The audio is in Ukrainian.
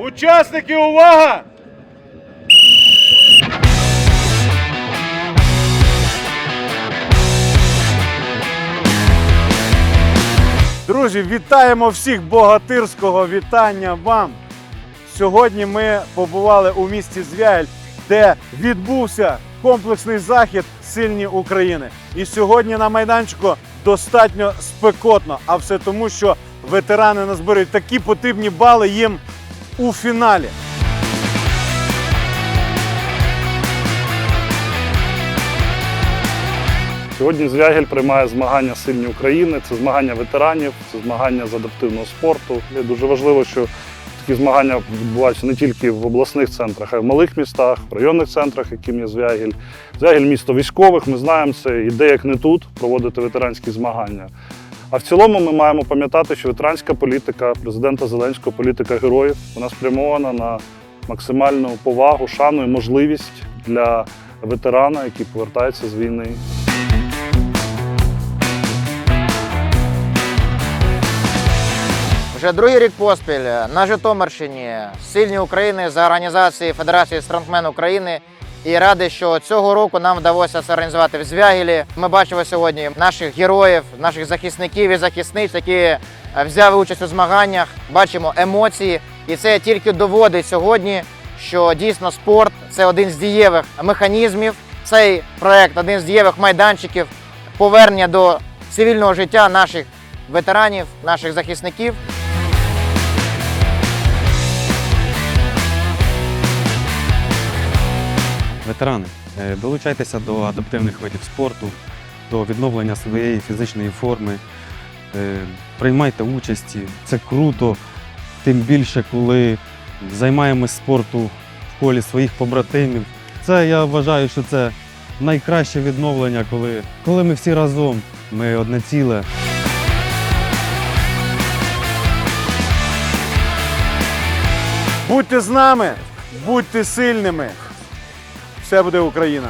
Учасники, увага! Друзі, вітаємо всіх богатирського вітання вам. Сьогодні ми побували у місті Звягель, де відбувся комплексний захід Сильні України. І сьогодні на майданчику достатньо спекотно, а все тому, що ветерани назбирають такі потрібні бали їм у фіналі. Сьогодні Звягель приймає змагання Сильні України. Це змагання ветеранів, це змагання з адаптивного спорту. І дуже важливо, що такі змагання відбуваються не тільки в обласних центрах, а й в малих містах, в районних центрах, яким є Звягель. Звягель місто військових. Ми знаємо це і де як не тут проводити ветеранські змагання. А в цілому ми маємо пам'ятати, що ветеранська політика президента Зеленського, політика героїв, вона спрямована на максимальну повагу, шану і можливість для ветерана, який повертається з війни. Вже другий рік поспіль на Житомирщині сильні України за організації Федерації Стронгмен України. І радий, що цього року нам вдалося це організувати в Звягілі. Ми бачимо сьогодні наших героїв, наших захисників і захисниць, які е, взяли участь у змаганнях. Бачимо емоції, і це тільки доводить сьогодні, що дійсно спорт це один з дієвих механізмів. Цей проект один з дієвих майданчиків повернення до цивільного життя наших ветеранів, наших захисників. Ветерани, е, долучайтеся до адаптивних видів спорту, до відновлення своєї фізичної форми. Е, Приймайте участі. Це круто, тим більше, коли займаємось спорту в колі своїх побратимів. Це я вважаю, що це найкраще відновлення, коли, коли ми всі разом, ми одне ціле. Будьте з нами, будьте сильними. Все буде Україна.